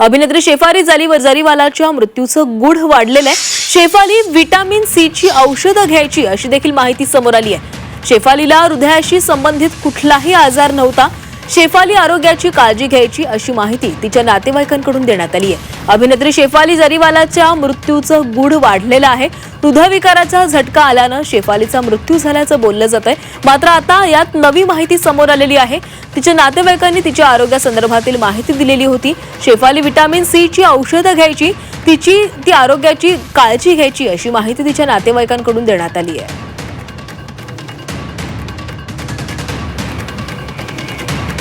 अभिनेत्री शेफाली जालीवर जरीवालाच्या मृत्यूचं गुढ वाढलेलं आहे. शेफाली व्हिटॅमिन सीची औषधं घ्यायची अशी देखील माहिती समोर आली आहे. शेफालीला हृदयाशी संबंधित कुठलाही आजार नव्हता. शेफाली आरोग्याची काळजी घ्यायची अशी माहिती तिच्या नातेवाईकांकडून देण्यात आली आहे. अभिनेत्री शेफाली जरीवालाच्या मृत्यूचं गुढ वाढलेलं आहे हृदयविकाराचा झटका आल्यानं शेफालीचा मृत्यू झाल्याचं बोललं जात आहे. मात्र आता यात नवी माहिती समोर आलेली आहे. तिच्या नातेवाईकांनी तिच्या आरोग्यासंदर्भातील माहिती दिलेली होती. शेफाली व्हिटॅमिन सी ची औषधं घ्यायची तिची ती आरोग्याची काळजी घ्यायची अशी माहिती तिच्या नातेवाईकांकडून देण्यात आली आहे.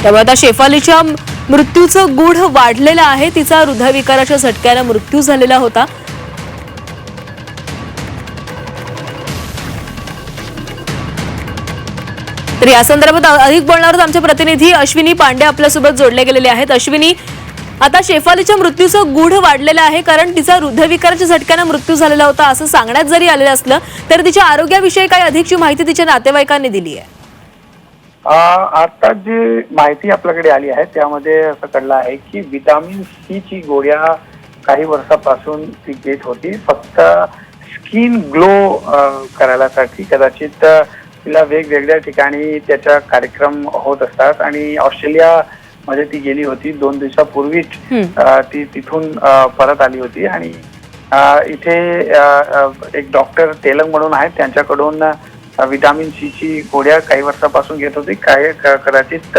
त्यामुळे आता शेफालीच्या मृत्यूचं गूढ वाढलेलं आहे. तिचा हृदयविकाराच्या झटक्यानं मृत्यू झालेला होता. तर या संदर्भात अधिक बोलणार आहोत आमचे प्रतिनिधी अश्विनी पांडे आपल्यासोबत जोडले गेलेले आहेत. अश्विनी आता शेफालीच्या मृत्यूचं गूढ वाढलेलं आहे कारण तिचा हृदयविकाराच्या झटक्यानं मृत्यू झालेला होता असं सांगण्यात जरी आलेलं असलं तर तिच्या आरोग्याविषयी काही अधिकची माहिती तिच्या नातेवाईकांनी दिली आहे. आता जी माहिती आपल्याकडे आली आहे त्यामध्ये असं कळलं आहे की विटामिन सी ची गोळ्या काही वर्षापासून ती घेत होती. फक्त स्किन ग्लो करायलासाठी कदाचित तिला वेगवेगळ्या ठिकाणी त्याचा कार्यक्रम होत असतात. आणि ऑस्ट्रेलिया मध्ये ती गेली होती. दोन दिवसापूर्वीच ती तिथून परत आली होती. आणि इथे एक डॉक्टर तेलंग म्हणून आहेत. त्यांच्याकडून अ, विटामिन सी ची गोळ्या काही वर्षापासून घेत होती. काय कदाचित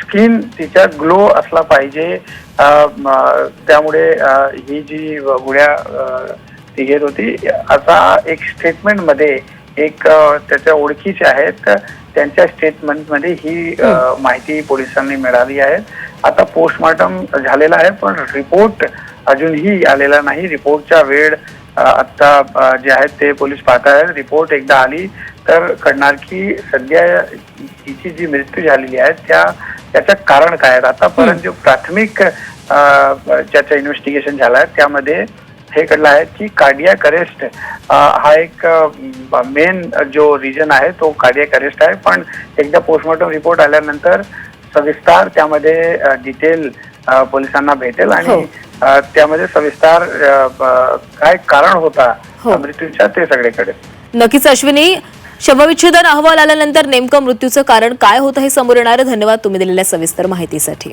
स्किन तिच्या ग्लो असला पाहिजे. त्यामुळे ही जी गोळ्या ती घेत होती. असा एक स्टेटमेंटमध्ये एक त्याच्या ओळखीचे आहेत. त्यांच्या स्टेटमेंटमध्ये ही माहिती पोलिसांनी मिळाली आहे. आता पोस्टमॉर्टम झालेला आहे पण रिपोर्ट अजूनही आलेला नाही. रिपोर्टचा वेळ अ, आता अ, जे आहेत ते पोलीस पाहत आहेत रिपोर्ट एकदा आली तर कळणार की सध्या हिची जी मृत्यू झालेली आहे त्या त्याचं कारण काय आहे? आतापर्यंत जो प्राथमिक ज्याचं इन्व्हेस्टिगेशन झालं आहे त्यामध्ये हे कळलं आहे की कार्डियाक अरेस्ट हा एक मेन जो रिजन आहे तो कार्डियाक अरेस्ट आहे. पण एकदा पोस्टमॉर्टम रिपोर्ट आल्यानंतर सविस्तार त्यामध्ये डिटेल पोलिसांना भेटेल हो. आणि अ, त्यामध्ये सविस्तार काय कारण होता हो. मृत्यूचा ते सगळे कळेल नक्कीच अश्विनी शवविच्छेदन अहवाल आल्यानंतर नेमकं मृत्यूचं कारण काय होतं हे समोर येणार धन्यवाद तुम्ही दिलेल्या सविस्तर माहितीसाठी.